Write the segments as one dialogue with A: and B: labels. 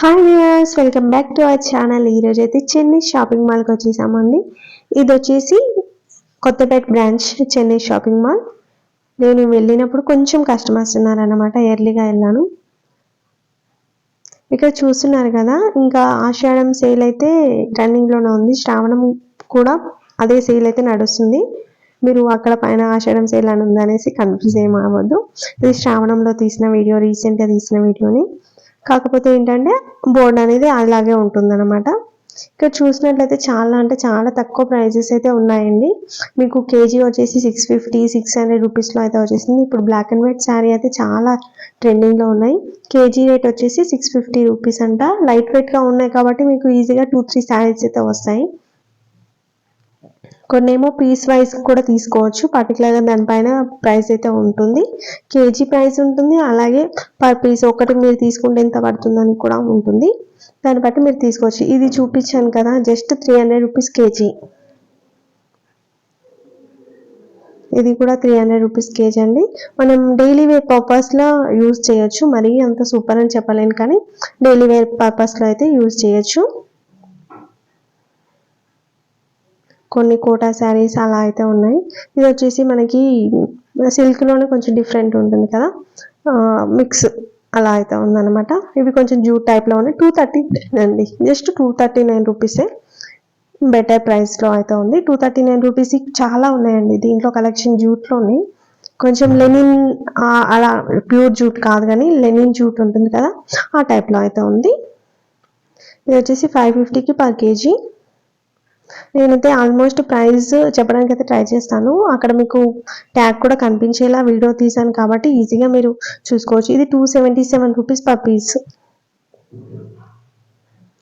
A: Hi viewers welcome back to our channel. ఈరోజు అయితే Chennai shopping మాల్కి వచ్చేసామండి. ఇది వచ్చేసి Kothapeta branch Chennai shopping mall. నేను వెళ్ళినప్పుడు కొంచెం కస్టమర్స్ ఉన్నారనమాట ఎర్లీగా వెళ్ళాను. ఇక్కడ చూస్తున్నారు కదా ఇంకా ఆషాఢం సేల్ అయితే రన్నింగ్లోనే ఉంది. శ్రావణం కూడా అదే సేల్ అయితే నడుస్తుంది. మీరు అక్కడ పైన ఆషాఢం సేల్ అని ఉందనేసి కన్ఫ్యూజ్ ఏం అవ్వద్దు. ఇది శ్రావణంలో తీసిన వీడియో రీసెంట్గా తీసిన వీడియోని. కాకపోతే ఏంటంటే బోర్డు అనేది అలాగే ఉంటుందన్నమాట. ఇక్కడ చూసినట్లయితే చాలా అంటే చాలా తక్కువ ప్రైజెస్ అయితే ఉన్నాయండి. మీకు కేజీ వచ్చేసి సిక్స్ ఫిఫ్టీ సిక్స్ హండ్రెడ్ రూపీస్లో అయితే వచ్చేసింది. ఇప్పుడు బ్లాక్ అండ్ వైట్ శారీ అయితే చాలా ట్రెండింగ్లో ఉన్నాయి. కేజీ రేట్ వచ్చేసి సిక్స్ ఫిఫ్టీ రూపీస్ అంట. లైట్ వెయిట్గా ఉన్నాయి కాబట్టి మీకు ఈజీగా టూ త్రీ శారీస్ అయితే వస్తాయి. కొన్ని ఏమో పీస్ వైజ్ కూడా తీసుకోవచ్చు. పర్టికులర్గా దానిపైన ప్రైస్ అయితే ఉంటుంది. కేజీ ప్రైస్ ఉంటుంది. అలాగే పర్ పీస్ ఒకటి మీరు తీసుకుంటే ఎంత పడుతుందని కూడా ఉంటుంది. దాన్ని బట్టి మీరు తీసుకోవచ్చు. ఇది చూపించాను కదా just three hundred rupees KG ఇది కూడా త్రీ హండ్రెడ్ రూపీస్ కేజీ అండి. మనం డైలీ వేర్ పర్పస్లో యూజ్ చేయొచ్చు. మరీ అంత సూపర్ అని చెప్పలేను కానీ డైలీ వేర్ పర్పస్లో అయితే యూజ్ చేయొచ్చు. కొన్ని కోటా శారీస్ అలా అయితే ఉన్నాయి. ఇది వచ్చేసి మనకి సిల్క్లోనే కొంచెం డిఫరెంట్ ఉంటుంది కదా? మిక్స్ అలా అయితే ఉందన్నమాట. ఇవి కొంచెం జూట్ టైప్లో ఉన్నాయి. టూ థర్టీ అండి. జస్ట్ టూ థర్టీ నైన్ రూపీసే. బెటర్ ప్రైస్లో అయితే ఉంది. టూ థర్టీ నైన్ రూపీస్ చాలా ఉన్నాయండి. దీంట్లో కలెక్షన్ జూట్లోని కొంచెం లెనిన్ అలా ప్యూర్ జూట్ కాదు కానీ లెనిన్ జూట్ ఉంటుంది కదా? ఆ టైప్లో అయితే ఉంది. ఇది వచ్చేసి ఫైవ్ ఫిఫ్టీకి పర్ కేజీ. నేనైతే ఆల్మోస్ట్ ప్రైస్ చెప్పడానికి అయితే ట్రై చేస్తాను. అక్కడ మీకు ట్యాగ్ కూడా కనిపించేలా వీడియో తీసాను కాబట్టి ఈజీగా మీరు చూసుకోవచ్చు. ఇది two seventy seven rupees per piece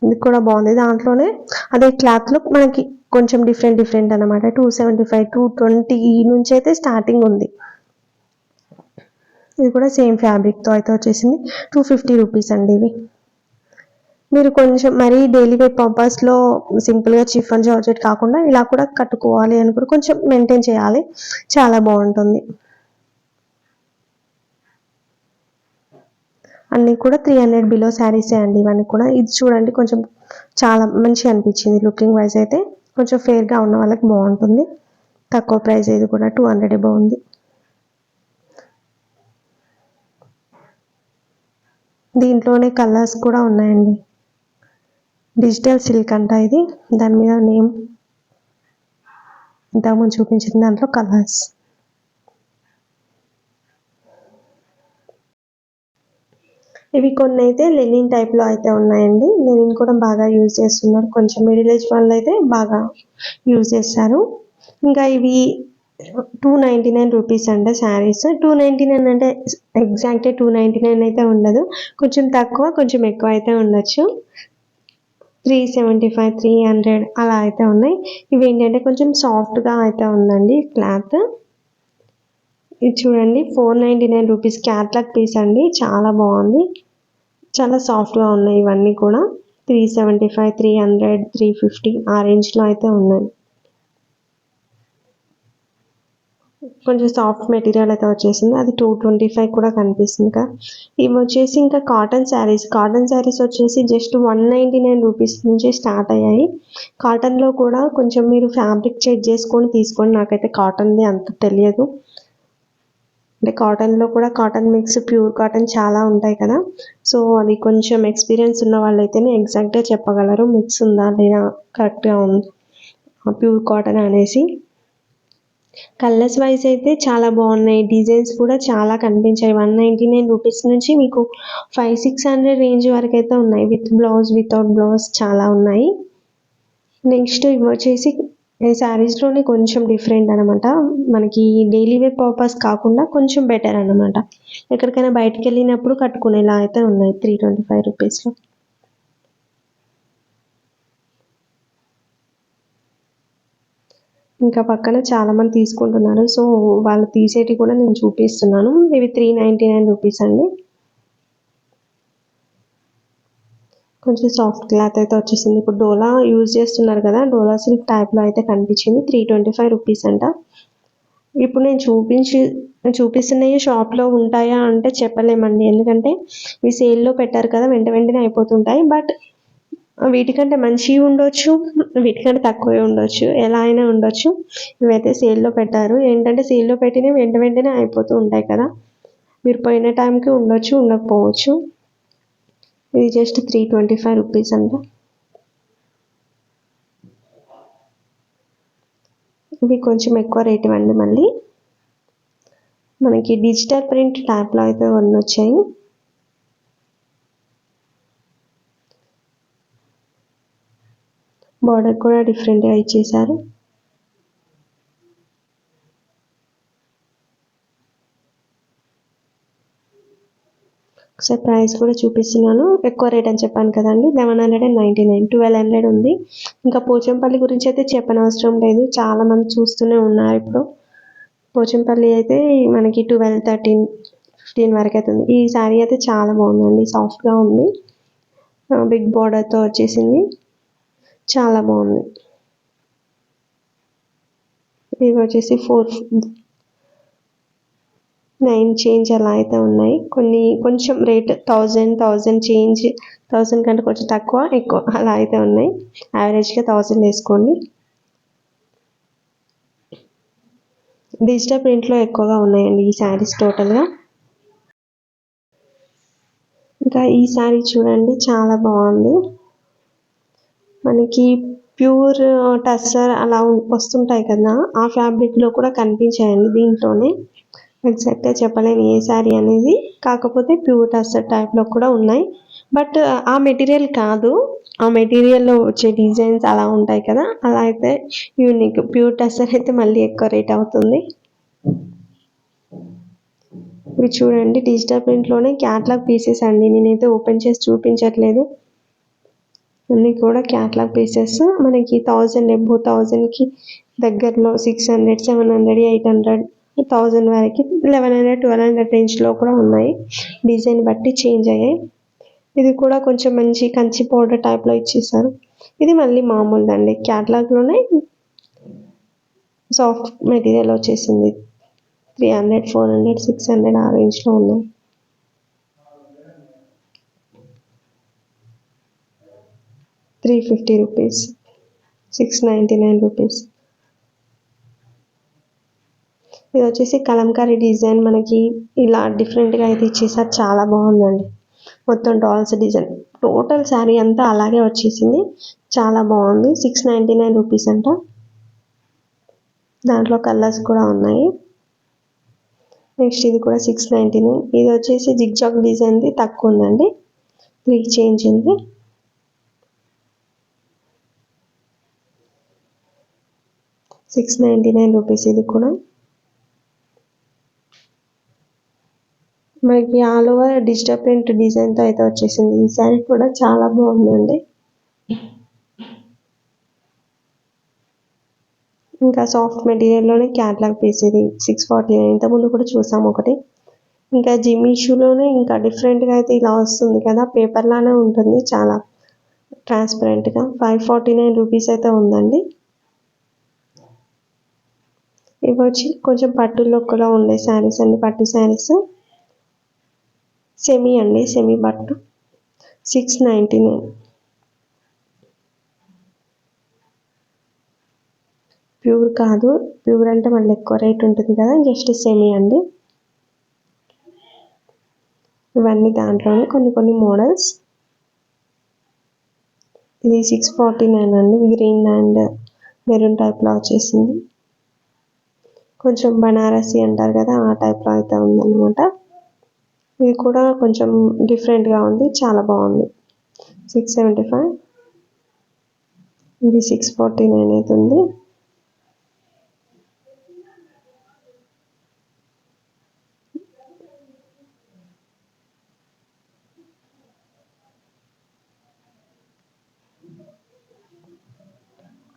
A: ఇది కూడా బాగుంది. దాంట్లోనే అదే క్లాత్లో మనకి కొంచెం డిఫరెంట్ డిఫరెంట్ అనమాట two seventy five two twenty నుంచి అయితే స్టార్టింగ్ ఉంది. ఇది కూడా సేమ్ ఫ్యాబ్రిక్తో అయితే వచ్చేసింది. టూ ఫిఫ్టీ రూపీస్ అండి ఇవి. మీరు కొంచెం మరీ డైలీ వేర్ పర్పస్లో సింపుల్గా చిఫన్ జార్జెట్ కాకుండా ఇలా కూడా కట్టుకోవాలి అని కూడా కొంచెం మెయింటైన్ చేయాలి. చాలా బాగుంటుంది. అన్నీ కూడా త్రీ హండ్రెడ్ బిలో శారీసే అండి ఇవన్నీ కూడా ఇది చూడండి కొంచెం చాలా మంచిగా అనిపించింది. లుకింగ్ వైజ్ అయితే కొంచెం ఫేర్గా ఉన్న వాళ్ళకి బాగుంటుంది. తక్కువ ప్రైస్ ఇది కూడా టూ హండ్రెడ్ బాగుంది దీంట్లోనే కలర్స్ కూడా ఉన్నాయండి. డిజిటల్ సిల్క్ అంట ఇది. దాని మీద నేమ్ ఇంతకుముందు చూపించిన దాంట్లో కలర్స్. ఇవి కొన్ని అయితే లెనిన్ టైప్లో అయితే ఉన్నాయండి. లెనిన్ కూడా బాగా యూజ్ చేస్తున్నారు. కొంచెం మిడిల్ ఏజ్ వాళ్ళు అయితే బాగా యూజ్ చేస్తారు. ఇంకా ఇవి టూ నైంటీ నైన్ రూపీస్ అంట శారీస్. టూ నైంటీ నైన్ అంటే ఎగ్జాక్ట్ టూ నైంటీ నైన్ అయితే ఉండదు. కొంచెం తక్కువ కొంచెం ఎక్కువ అయితే ఉండొచ్చు. Three seventy five three hundred అలా అయితే ఉన్నాయి. ఇవి ఏంటంటే కొంచెం సాఫ్ట్గా అయితే ఉందండి క్లాత్. ఇది చూడండి four ninety nine rupees catalogue piece అండి. చాలా బాగుంది. చాలా సాఫ్ట్గా ఉన్నాయి ఇవన్నీ కూడా. Three seventy five three hundred three fifty ఆ రేంజ్లో అయితే ఉన్నాయి. కొంచెం సాఫ్ట్ మెటీరియల్ అయితే వచ్చేసింది. అది టూ ట్వంటీ ఫైవ్ కూడా కనిపిస్తుంది కదా. ఇవి వచ్చేసి ఇంకా కాటన్ శారీస్ కాటన్ శారీస్ వచ్చేసి just one ninety nine rupees నుంచి స్టార్ట్ అయ్యాయి. కాటన్లో కూడా కొంచెం మీరు ఫ్యాబ్రిక్ చెక్ చేసుకొని తీసుకోండి. నాకైతే కాటన్ది అంత తెలియదు. అంటే కాటన్లో కూడా కాటన్ మిక్స్ ప్యూర్ కాటన్ చాలా ఉంటాయి కదా. సో అది కొంచెం ఎక్స్పీరియన్స్ ఉన్న వాళ్ళైతేనే ఎగ్జాక్ట్గా చెప్పగలరు. మిక్స్ ఉందా లేదా కరెక్ట్గా ఉంది. ప్యూర్ కాటన్ అనేసి. కలర్స్ వైజ్ అయితే చాలా బాగున్నాయి. డిజైన్స్ కూడా చాలా కనిపించాయి. వన్ నైంటీ నైన్ రూపీస్ నుంచి మీకు ఫైవ్ సిక్స్ హండ్రెడ్ రేంజ్ వరకు అయితే ఉన్నాయి. విత్ బ్లౌజ్ వితౌట్ బ్లౌజ్ చాలా ఉన్నాయి. నెక్స్ట్ ఇవి వచ్చేసి శారీస్లోనే కొంచెం డిఫరెంట్ అనమాట మనకి డైలీ వేర్ పర్పస్ కాకుండా కొంచెం బెటర్ అనమాట ఎక్కడికైనా బయటకు వెళ్ళినప్పుడు కట్టుకునేలా అయితే ఉన్నాయి. త్రీ ట్వంటీ ఫైవ్ రూపీస్లో. ఇంకా పక్కన చాలామంది తీసుకుంటున్నారు. సో వాళ్ళు తీసేటి కూడా నేను చూపిస్తున్నాను. ఇవి త్రీ నైంటీ నైన్ రూపీస్ అండి. కొంచెం సాఫ్ట్ క్లాత్ అయితే వచ్చేసింది. ఇప్పుడు డోలా యూజ్ చేస్తున్నారు కదా డోలా సిల్క్ టైప్లో అయితే కనిపించింది. త్రీ ట్వంటీ ఫైవ్ రూపీస్ అంట. ఇప్పుడు నేను చూపించి చూపిస్తున్నాయి షాప్లో ఉంటాయా అంటే చెప్పలేమండి. ఎందుకంటే ఇవి సేల్లో పెట్టారు కదా వెంట వెంటనే అయిపోతుంటాయి. బట్ వీటికంటే మంచివి ఉండొచ్చు వీటికంటే తక్కువే ఉండొచ్చు ఎలా అయినా ఉండొచ్చు. ఇవైతే సేల్లో పెట్టారు. ఏంటంటే సేల్లో పెట్టినవి వెంట వెంటనే అయిపోతూ ఉంటాయి కదా. మీరు పోయిన టైంకి ఉండొచ్చు ఉండకపోవచ్చు. ఇది just three twenty five rupees అంట. ఇవి కొంచెం ఎక్కువ రేట్ ఇవ్వండి మళ్ళీ. మనకి డిజిటల్ ప్రింట్ ట్యాప్లో అయితే కొన్ని వచ్చాయి. బార్డర్ కూడా డిఫరెంట్గా ఇచ్చేసారు ఒకసారి ప్రైస్ కూడా చూపిస్తున్నాను. ఎక్కువ రేట్ అని చెప్పాను కదండి. Eleven hundred and ninety nine twelve hundred ఉంది. ఇంకా పోచంపల్లి గురించి అయితే చెప్పనవసరం లేదు. చాలామంది చూస్తూనే ఉన్నారు ఇప్పుడు. పోచంపల్లి అయితే మనకి ట్వెల్వ్ థర్టీన్ ఫిఫ్టీన్ వరకు అవుతుంది ఈ శారీ అయితే చాలా బాగుందండి. సాఫ్ట్గా ఉంది. బిగ్ బార్డర్తో వచ్చేసింది. చాలా బాగుంది. ఇవి వచ్చేసి ఫోర్ నైన్ చేంజ్ అలా అయితే ఉన్నాయి. కొన్ని కొంచెం rate thousand thousand change thousand కంటే కొంచెం తక్కువ ఎక్కువ అలా అయితే ఉన్నాయి. యావరేజ్గా థౌజండ్ వేసుకోండి. డిజిటల్ ప్రింట్లో ఎక్కువగా ఉన్నాయండి ఈ శారీస్ టోటల్గా. ఇంకా ఈ శారీ చూడండి చాలా బాగుంది. మనకి ప్యూర్ టస్సర్ అలా వస్తుంటాయి కదా ఆ ఫ్యాబ్రిక్లో కూడా కనిపించాయండి దీంట్లోనే. ఎగ్జాక్ట్గా చెప్పలేను ఏ శారీ అనేది. కాకపోతే ప్యూర్ టస్సర్ టైప్లో కూడా ఉన్నాయి. బట్ ఆ మెటీరియల్ కాదు. ఆ మెటీరియల్లో వచ్చే డిజైన్స్ అలా ఉంటాయి కదా అలా అయితే యూనిక్. ప్యూర్ టస్సర్ అయితే మళ్ళీ ఎక్కువ రేట్ అవుతుంది. ఇవి చూడండి డిజిటల్ ప్రింట్లోనే క్యాట్లాగ్ పీసెస్ అండి. నేనైతే ఓపెన్ చేసి చూపించట్లేదు. అన్నీ కూడా క్యాట్లాగ్ పీసెస్ మనకి థౌజండ్ ఎబో థౌజండ్కి దగ్గరలో six hundred seven hundred eight hundred thousand వరకు లెవెన్ హండ్రెడ్ ట్వెల్వ్ హండ్రెడ్ రేంజ్లో కూడా ఉన్నాయి. డిజైన్ బట్టి చేంజ్ అయ్యాయి. ఇది కూడా కొంచెం మంచి కంచి పౌడర్ టైప్లో ఇచ్చేసారు. ఇది మళ్ళీ మామూలుదండి క్యాట్లాగ్లోనే సాఫ్ట్ మెటీరియల్ వచ్చేసింది. Three hundred four hundred six hundred ఆ రేంజ్లో ఉన్నాయి. Three fifty rupees six ninety nine rupees ఇది వచ్చేసి కలంకారీ డిజైన్ మనకి ఇలా డిఫరెంట్గా అయితే ఇచ్చేసారు చాలా బాగుందండి. మొత్తం డాల్స్ డిజైన్. టోటల్ శారీ అంతా అలాగే వచ్చేసింది. చాలా బాగుంది. సిక్స్ నైంటీ నైన్ రూపీస్ అంట. దాంట్లో కలర్స్ కూడా ఉన్నాయి. నెక్స్ట్ ఇది కూడా సిక్స్ నైంటీ నైన్ ఇది వచ్చేసి జిగ్జాగ్ డిజైన్ది తక్కువ ఉందండి త్రీ చేంజ్ ఉంది. సిక్స్ నైంటీ నైన్ రూపీస్ ఇది కూడా. మనకి ఆల్ ఓవర్ డిజిటల్ ప్రింట్ డిజైన్తో అయితే వచ్చేసింది. ఈ శారీ కూడా చాలా బాగుందండి. ఇంకా సాఫ్ట్ మెటీరియల్లోనే క్యాట్లాగ్ పీస్ ఇది. సిక్స్ ఫార్టీ నైన్ ఇంతకుముందు కూడా చూసాం ఒకటి. ఇంకా జిమిషూలోనే ఇంకా డిఫరెంట్గా అయితే ఇలా వస్తుంది కదా. పేపర్లానే ఉంటుంది చాలా ట్రాన్స్పరెంట్గా ఫైవ్ ఫార్టీ నైన్ రూపీస్ అయితే ఉందండి. ఇవి వచ్చి కొంచెం పట్టు కూడా ఉండే శారీస్ అండి. పట్టు శారీస్. సెమీ అండి. సెమీ బట్టు సిక్స్ నైంటీ నైన్. ప్యూర్ కాదు. ప్యూర్ అంటే మళ్ళీ ఎక్కువ రేట్ ఉంటుంది కదా. జస్ట్ సెమీ అండి. ఇవన్నీ దాంట్లోనే కొన్ని కొన్ని మోడల్స్. ఇది సిక్స్ ఫార్టీ నైన్ అండి. గ్రీన్ అండ్ మెరూన్ టైప్లో వచ్చేసింది. కొంచెం బనారసి అంటారు కదా ఆ టైప్లో అయితే ఉందన్నమాట. ఇది కూడా కొంచెం డిఫరెంట్గా ఉంది చాలా బాగుంది. సిక్స్ సెవెంటీ ఫైవ్ ఇది సిక్స్ ఫార్టీ నైన్ అవుతుంది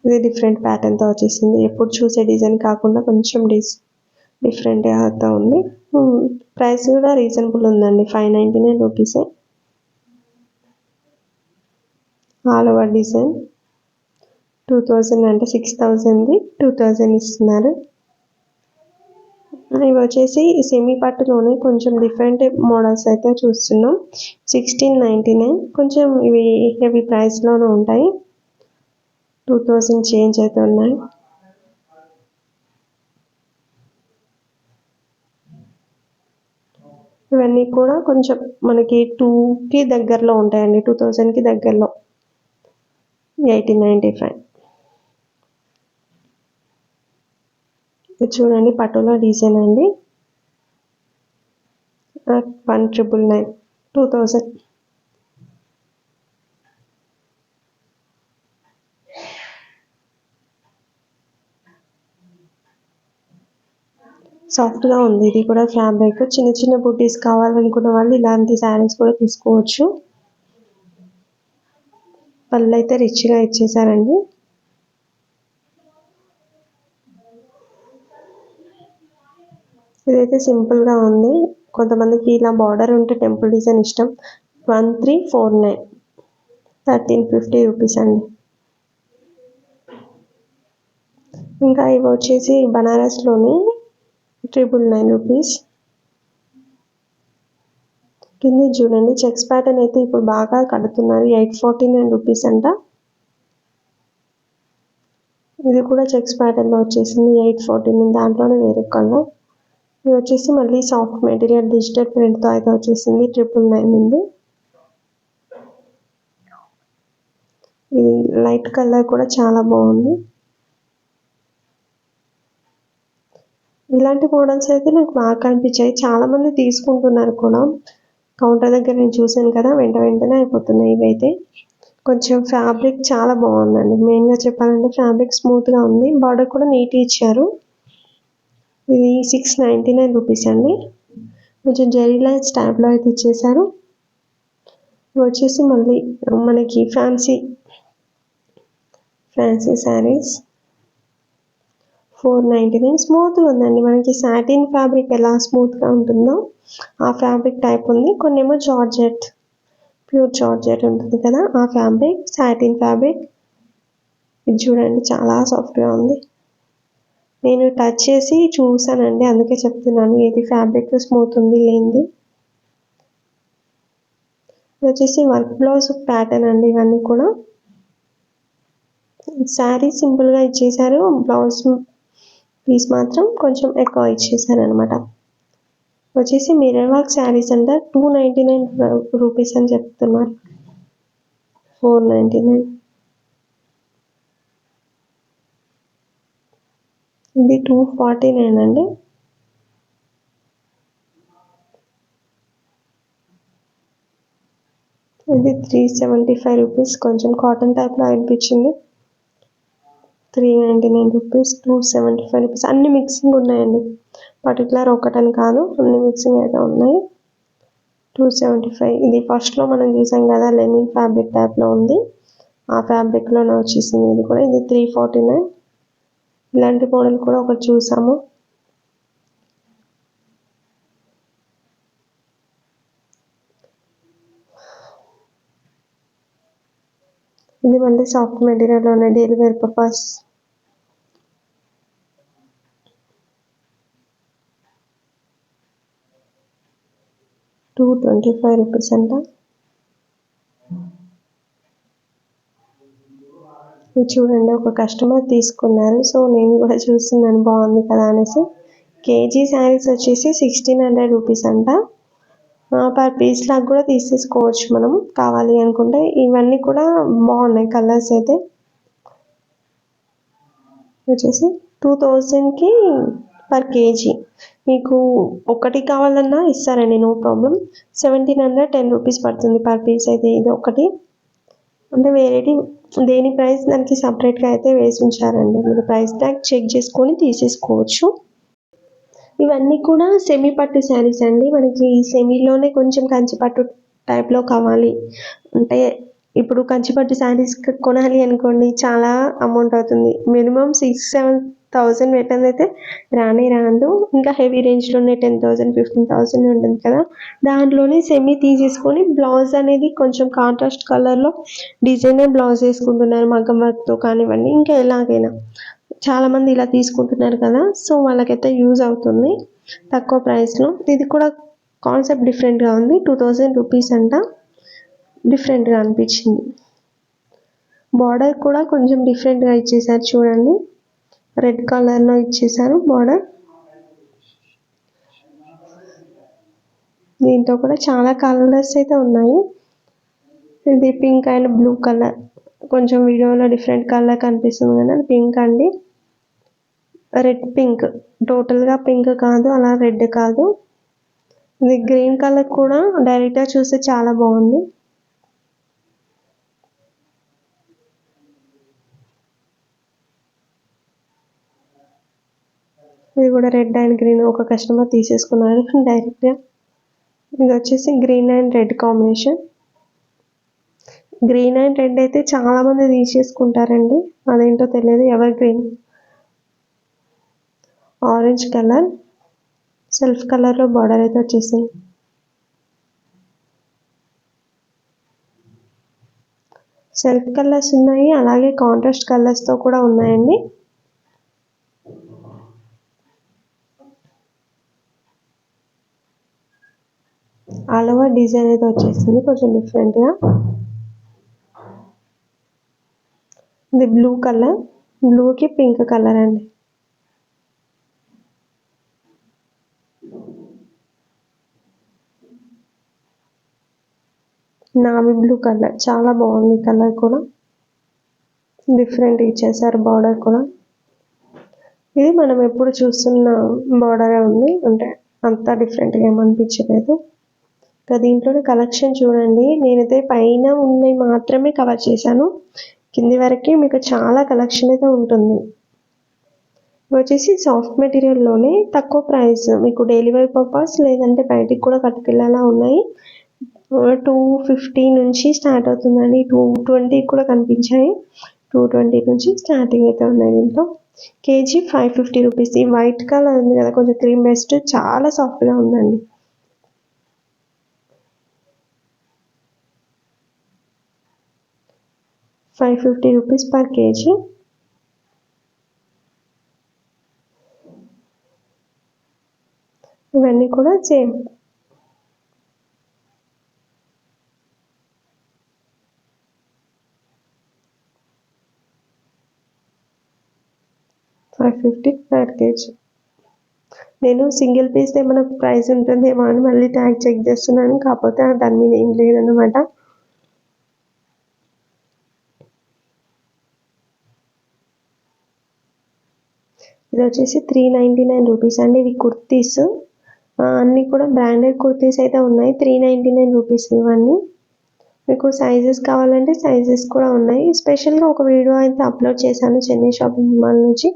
A: ఇది డిఫరెంట్ ప్యాటర్న్తో వచ్చేసింది. ఎప్పుడు చూసే డిజైన్ కాకుండా కొంచెం డిస్ డిఫరెంట్గా అవుతా ఉంది. ప్రైస్ కూడా రీజనబుల్ ఉందండి. ఫైవ్ నైంటీ నైన్ రూపీసే all over design two thousand అంటే సిక్స్ థౌజండ్ది టూ థౌజండ్ ఇస్తున్నారు. ఇవి వచ్చేసి సెమీ పట్టులోనే కొంచెం డిఫరెంట్ మోడల్స్ అయితే చూస్తున్నాం. సిక్స్టీన్ నైంటీ నైన్ కొంచెం ఇవి హెవీ ప్రైస్లోనే ఉంటాయి. టూ థౌజండ్ చేంజ్ అయితే ఉన్నాయి. ఇవన్నీ కూడా కొంచెం మనకి టూకి దగ్గరలో ఉంటాయండి. టూ థౌజండ్కి దగ్గరలో. Eighteen ninety five. ఇది చూడండి పటోలా డిజైన్ అండి. One triple nine two thousand. సాఫ్ట్గా ఉంది. ఇది కూడా ఫ్యాబ్రిక్. చిన్న చిన్న బుటీస్ కావాలనుకున్న వాళ్ళు ఇలాంటి శారీస్ కూడా తీసుకోవచ్చు. పళ్ళు అయితే రిచ్గా ఇచ్చేసారండి. ఇదైతే సింపుల్గా ఉంది. కొంతమందికి ఇలా బార్డర్ ఉంటే టెంపుల్ డిజైన్ ఇష్టం. One three four nine. Thirteen fifty rupees అండి. ఇంకా ఇవి వచ్చేసి బనారస్లోని ట్రిపుల్ నైన్ రూపీస్ కింద చూడండి చెక్స్ ప్యాటర్న్ అయితే ఇప్పుడు బాగా కడుతున్నారు. ఎయిట్ ఫార్టీ నైన్ రూపీస్ అంట. ఇది కూడా చెక్స్ ప్యాటర్న్లో వచ్చేసింది. ఎయిట్ ఫార్టీ నైన్ దాంట్లోనే వేరే కలర్ ఇది వచ్చేసి మళ్ళీ సాఫ్ట్ మెటీరియల్ డిజిటల్ ప్రింట్తో అయితే వచ్చేసింది. ట్రిపుల్ నైన్ ఉంది. ఇది లైట్ కలర్ కూడా చాలా బాగుంది. ఇలాంటి మోడల్స్ అయితే నాకు బాగా కనిపించాయి చాలామంది తీసుకుంటున్నారు కూడా. కౌంటర్ దగ్గర నేను చూశాను కదా వెంట వెంటనే అయిపోతున్నాయి ఇవైతే. కొంచెం ఫ్యాబ్రిక్ చాలా బాగుందండి. మెయిన్గా చెప్పాలంటే ఫ్యాబ్రిక్ స్మూత్గా ఉంది. బార్డర్ కూడా నీట్గా ఇచ్చారు. ఇది సిక్స్ నైంటీ నైన్ రూపీస్ అండి. కొంచెం జెరీ లైన్స్ టైప్లో అయితే ఇచ్చేసారు వచ్చేసి మళ్ళీ మనకి fancy fancy saris four ninety nine. స్మూత్గా ఉందండి. మనకి సాటిన్ ఫ్యాబ్రిక్ ఎలా స్మూత్గా ఉంటుందో ఆ ఫ్యాబ్రిక్ టైప్ ఉంది. కొన్ని ఏమో జార్జెట్ ప్యూర్ జార్జెట్ ఉంటుంది కదా ఆ ఫ్యాబ్రిక్ సాటిన్ ఫ్యాబ్రిక్. ఇది చూడండి చాలా సాఫ్ట్గా ఉంది. నేను టచ్ చేసి చూసానండి అందుకే చెప్తున్నాను ఏది ఫ్యాబ్రిక్ స్మూత్ ఉంది లేనిది. ఇది వచ్చేసి వర్క్ బ్లౌజ్ ప్యాటర్న్ అండి ఇవన్నీ కూడా. శారీ సింపుల్గా ఇచ్చేసారు బ్లౌజ్ పీస్ మాత్రం కొంచెం ఎక్కువ ఇచ్చేసారనమాట వచ్చేసి మిర్రర్ వర్క్ శారీస్ అంతా టూ నైంటీ నైన్ రూపీస్ అని చెప్తున్నారు. ఫోర్ నైంటీ నైన్ ఇది టూ ఫార్టీ నైన్ అండి. ఇది త్రీ సెవెంటీ ఫైవ్ రూపీస్ కొంచెం కాటన్ టైప్లో అనిపించింది. Three ninety nine rupees two seventy five rupees అన్ని మిక్సింగ్ ఉన్నాయండి. పర్టికులర్ ఒకటని కాదు అన్ని మిక్సింగ్ అయితే ఉన్నాయి. టూ సెవెంటీ ఫైవ్ ఇది ఫస్ట్లో మనం చూసాం కదా లెనిన్ ఫ్యాబ్రిక్ టైప్లో ఉంది. ఆ ఫ్యాబ్రిక్లోనే వచ్చేసింది ఇది కూడా. ఇది త్రీ ఫార్టీ నైన్ ఇలాంటి మోడల్ కూడా ఒకటి చూసాము. ఇది మళ్ళీ సాఫ్ట్ మెటీరియల్లో ఉన్నాయి daily wear purpose two twenty five rupees అంట. ఇది చూడండి ఒక కస్టమర్ తీసుకున్నారు. సో నేను కూడా చూస్తున్నాను బాగుంది కదా అనేసి. కేజీ శారీస్ వచ్చేసి సిక్స్టీన్ హండ్రెడ్ రూపీస్ అంట. పర్ పీస్ లాగా కూడా తీసేసుకోవచ్చు మనం కావాలి అనుకుంటే. ఇవన్నీ కూడా బాగున్నాయి కలర్స్ అయితే. వచ్చేసి టూ థౌజండ్కి పర్ కేజీ మీకు ఒకటి కావాలన్నా ఇస్తారండి no problem seventeen hundred ten rupees పడుతుంది పర్ పీస్ అయితే ఇది ఒకటి. అంటే వేరేటి దేని ప్రైస్ దానికి సపరేట్గా అయితే వేసి ఉంచారండి. మీరు ప్రైస్ ట్యాగ్ చెక్ చేసుకొని తీసేసుకోవచ్చు. ఇవన్నీ కూడా సెమీ పట్టు శారీస్ అండి. మనకి సెమీలోనే కొంచెం కంచిపట్టు టైప్లో కావాలి. అంటే ఇప్పుడు కంచిపట్టు శారీస్ కొనాలి అనుకోండి చాలా అమౌంట్ అవుతుంది. మినిమం సిక్స్ సెవెన్ థౌజండ్ పెట్టండి అయితే రానే రాదు ఇంకా హెవీ రేంజ్లోనే టెన్ థౌజండ్ ఫిఫ్టీన్ థౌజండ్ ఉంటుంది కదా. దాంట్లోనే సెమీ తీసేసుకొని బ్లౌజ్ అనేది కొంచెం కాంట్రాస్ట్ కలర్లో డిజైనర్ బ్లౌజ్ వేసుకుంటున్నారు మగ్గం వర్క్తో కానివ్వండి ఇంకా ఎలాగైనా. చాలామంది ఇలా తీసుకుంటున్నారు కదా సో వాళ్ళకైతే యూజ్ అవుతుంది తక్కువ ప్రైస్లో ఇది కూడా కాన్సెప్ట్ డిఫరెంట్గా ఉంది. టూ థౌజండ్ రూపీస్ అంట డిఫరెంట్గా అనిపించింది. బార్డర్ కూడా కొంచెం డిఫరెంట్గా ఇచ్చేసారు చూడండి. రెడ్ కలర్లో ఇచ్చేసారు బార్డర్. దీంట్లో కూడా చాలా కలర్స్ అయితే ఉన్నాయి. ఇది పింక్ అండ్ బ్లూ కలర్. కొంచెం వీడియోలో డిఫరెంట్ కలర్ కనిపిస్తుంది కానీ అది పింక్ అండి. Red pink. టోటల్గా పింక్ కాదు అలా రెడ్ కాదు. ఇది గ్రీన్ కలర్ కూడా డైరెక్ట్గా చూస్తే చాలా బాగుంది. ఇది కూడా రెడ్ అండ్ గ్రీన్ ఒక కస్టమర్ తీసేసుకున్నారు. డైరెక్ట్గా ఇది వచ్చేసి green and red combination. Green and red అయితే చాలా మంది తీసేసుకుంటారండి. అదేంటో తెలియదు. Ever green? Orange colour. Self కలర్లో బార్డర్ అయితే వచ్చేసింది. సెల్ఫ్ కలర్స్ ఉన్నాయి. అలాగే కాంట్రాస్ట్ కలర్స్తో కూడా ఉన్నాయండి. ఆల్ ఓవర్ డిజైన్ అయితే వచ్చేస్తుంది కొంచెం డిఫరెంట్గా ఇది బ్లూ కలర్ బ్లూకి పింక్ కలర్ అండి. నావి బ్లూ కలర్ చాలా బాగుంది కలర్ కూడా. డిఫరెంట్ ఇచ్చేసారు బార్డర్ కూడా. ఇది మనం ఎప్పుడు చూస్తున్న బార్డరే ఉంది అంటే అంత డిఫరెంట్గా ఏమనిపించలేదు. ఇంకా దీంట్లోనే కలెక్షన్ చూడండి. నేనైతే పైన ఉన్నవి మాత్రమే కవర్ చేశాను. కింది వరకు మీకు చాలా కలెక్షన్ అయితే ఉంటుంది. వచ్చేసి సాఫ్ట్ మెటీరియల్లోనే తక్కువ ప్రైస్. మీకు డెలివరీ పర్పస్ లేదంటే బయటికి కూడా కట్టుకెళ్ళేలా ఉన్నాయి. టూ ఫిఫ్టీ నుంచి స్టార్ట్ అవుతుందండి. టూ ట్వంటీ కూడా కనిపించాయి. టూ ట్వంటీ నుంచి స్టార్టింగ్ అయితే ఉన్నాయి దీంట్లో. కేజీ ఫైవ్ ఫిఫ్టీ రూపీస్ ఈ వైట్ కలర్ ఉంది కదా కొంచెం క్రీమ్ బెస్ట్ చాలా సాఫ్ట్గా ఉందండి. Five fifty rupees per KG. ఇవన్నీ కూడా same. Five fifty per KG. నేను సింగిల్ పీస్ ఏమైనా ప్రైస్ ఉంటుందేమో అని మళ్ళీ ట్యాగ్ చెక్ చేస్తున్నాను కాకపోతే దాని మీద ఏం లేదన్నమాట. ఇది వచ్చేసి త్రీ నైంటీ నైన్ రూపీస్ అండి. ఇవి కుర్తీస్. అన్నీ కూడా బ్రాండెడ్ కుర్తీస్ అయితే ఉన్నాయి. త్రీ నైంటీ నైన్ రూపీస్ ఇవన్నీ. మీకు సైజెస్ కావాలంటే సైజెస్ కూడా ఉన్నాయి. స్పెషల్గా ఒక వీడియో అయితే అప్లోడ్ చేశాను చెన్నై షాపింగ్ మాల్ నుంచి.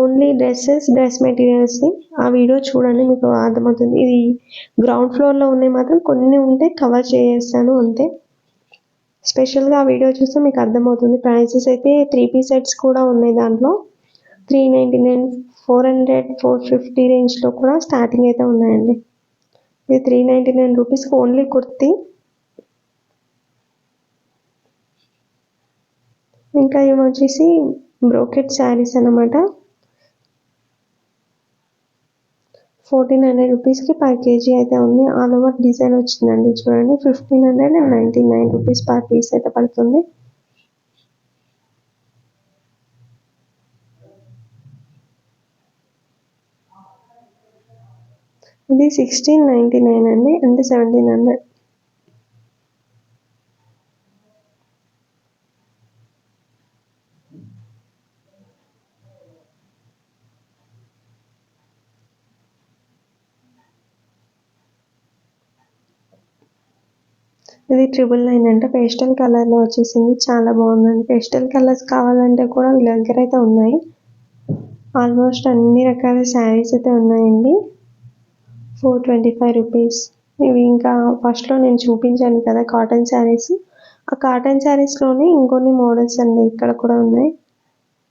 A: ఓన్లీ డ్రెస్సెస్ డ్రెస్ మెటీరియల్స్ని ఆ వీడియో చూడండి మీకు అర్థమవుతుంది. ఇది గ్రౌండ్ ఫ్లోర్లో ఉన్నాయి మాత్రం కొన్ని ఉంటే కవర్ చేస్తాను అంతే. స్పెషల్గా ఆ వీడియో చూస్తే మీకు అర్థమవుతుంది. ప్రైసెస్ అయితే త్రీ పీస్ సెట్స్ కూడా ఉన్నాయి దాంట్లో. Three ninety nine four hundred four fifty రేంజ్లో కూడా స్టార్టింగ్ అయితే ఉన్నాయండి. ఇది త్రీ నైంటీ నైన్ రూపీస్కి ఓన్లీ కుర్తీ. ఇంకా ఏమో వచ్చేసి బ్రోకెట్ శారీస్ అనమాట ఫోర్టీన్ హండ్రెడ్ రూపీస్కి పర్ కేజీ అయితే ఉంది. ఆల్ ఓవర్ డిజైన్ వచ్చిందండి చూడండి. Fifteen hundred and ninety nine rupees per piece అయితే పడుతుంది. ఇది సిక్స్టీన్ నైంటీ నైన్ అండి అంటే సెవెంటీన్ హండ్రెడ్ ఇది ట్రిపుల్ నైన్ అంటే పేస్టల్ కలర్లో వచ్చేసింది చాలా బాగుందండి. పేస్టల్ కలర్స్ కావాలంటే కూడా వీళ్ళ దగ్గర అయితే ఉన్నాయి. ఆల్మోస్ట్ అన్ని రకాల శారీస్ అయితే ఉన్నాయండి. Four twenty five rupees. ఇవి ఇంకా ఫస్ట్లో నేను చూపించాను కదా కాటన్ శారీస్. ఆ కాటన్ శారీస్లోనే ఇంకొన్ని మోడల్స్ అండి ఇక్కడ కూడా ఉన్నాయి.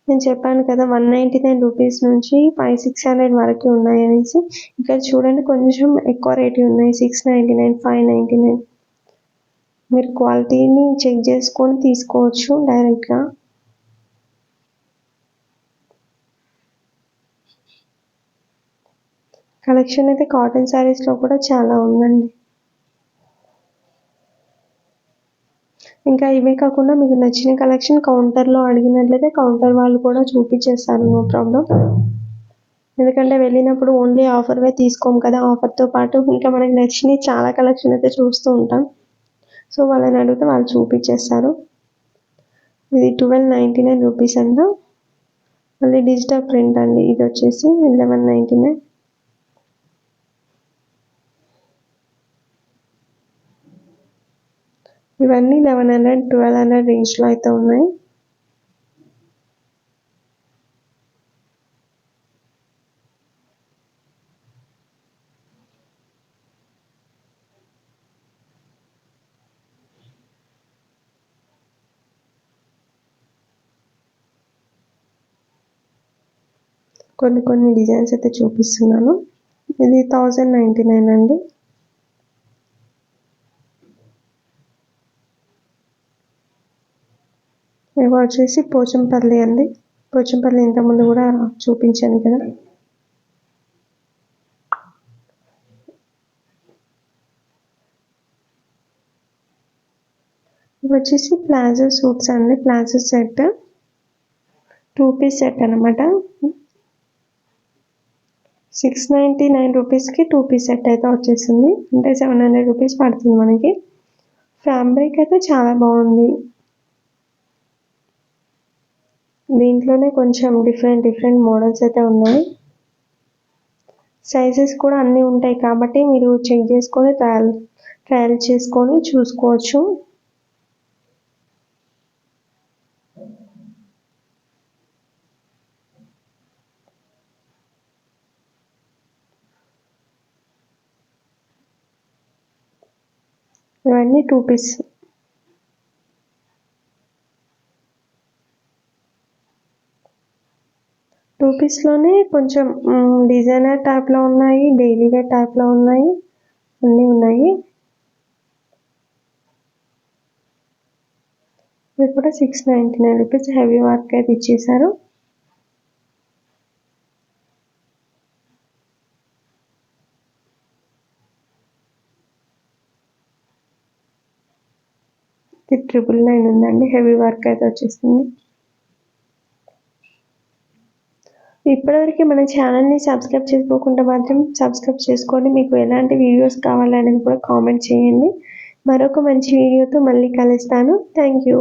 A: నేను చెప్పాను కదా వన్ నైంటీ నైన్ రూపీస్ నుంచి ఫైవ్ సిక్స్ హండ్రెడ్ వరకు ఉన్నాయి అనేసి. ఇక్కడ చూడండి కొంచెం ఎక్కువ రేటు ఉన్నాయి six ninety nine five ninety nine. మీరు క్వాలిటీని చెక్ చేసుకొని తీసుకోవచ్చు డైరెక్ట్గా. కలెక్షన్ అయితే కాటన్ శారీస్లో కూడా చాలా ఉందండి. ఇంకా ఇవే కాకుండా మీకు నచ్చిన కలెక్షన్ కౌంటర్లో అడిగినట్లయితే కౌంటర్ వాళ్ళు కూడా చూపించేస్తారు నో ప్రాబ్లం. ఎందుకంటే వెళ్ళినప్పుడు ఓన్లీ ఆఫర్వే తీసుకోము కదా ఆఫర్తో పాటు. ఇంకా మనకి నచ్చినవి చాలా కలెక్షన్ అయితే చూస్తూ ఉంటాం. సో వాళ్ళని అడిగితే వాళ్ళు చూపించేస్తారు. ఇది ట్వెల్వ్ నైంటీ నైన్ రూపీస్ అంట. మళ్ళీ డిజిటల్ ప్రింట్ అండి ఇది వచ్చేసి లెవెన్ నైంటీ నైన్. ఇవన్నీ లెవెన్ హండ్రెడ్ ట్వెల్వ్ హండ్రెడ్ రేంజ్లో అయితే ఉన్నాయి. కొన్ని కొన్ని డిజైన్స్ అయితే చూపిస్తున్నాను. ఇది థౌజండ్ నైంటీ నైన్ అండి. ఇవి వచ్చేసి పోచంపల్లి అండి. పోచంపల్లి ఇంతకుముందు కూడా చూపించాను కదా. ఇవి వచ్చేసి ప్లాజో సూట్స్ అండి. Palazzo set. Two piece set అనమాట సిక్స్ నైంటీ నైన్ రూపీస్కి టూ పీస్ సెట్ అయితే వచ్చేసింది. అంటే సెవెన్ హండ్రెడ్ రూపీస్ పడుతుంది మనకి. ఫ్యాబ్రిక్ అయితే చాలా బాగుంది. దీంట్లోనే కొంచెం డిఫరెంట్ డిఫరెంట్ మోడల్స్ అయితే ఉన్నాయి. సైజెస్ కూడా అన్నీ ఉంటాయి కాబట్టి మీరు చెక్ చేసుకొని ట్రయల్ ట్రయల్ చేసుకొని చూసుకోవచ్చు. ఇవన్నీ టూ పీస్ రూపీస్లోనే కొంచెం డిజైనర్ టైప్లో ఉన్నాయి డైలీ వేర్ టైప్లో ఉన్నాయి అన్నీ ఉన్నాయి. ఇవి కూడా six ninety nine rupees heavy work అయితే ఇచ్చేసారు ఇది ట్రిపుల్ నైన్ ఉందండి హెవీ వర్క్ అయితే వచ్చేసింది. ఇప్పటివరకు మన ఛానల్ని సబ్స్క్రైబ్ చేసుకోకుండా మాత్రం సబ్స్క్రైబ్ చేసుకోండి. మీకు ఎలాంటి వీడియోస్ కావాలనేది కూడా కామెంట్ చేయండి. మరొక మంచి వీడియోతో మళ్ళీ కలుస్తాను. Thank you.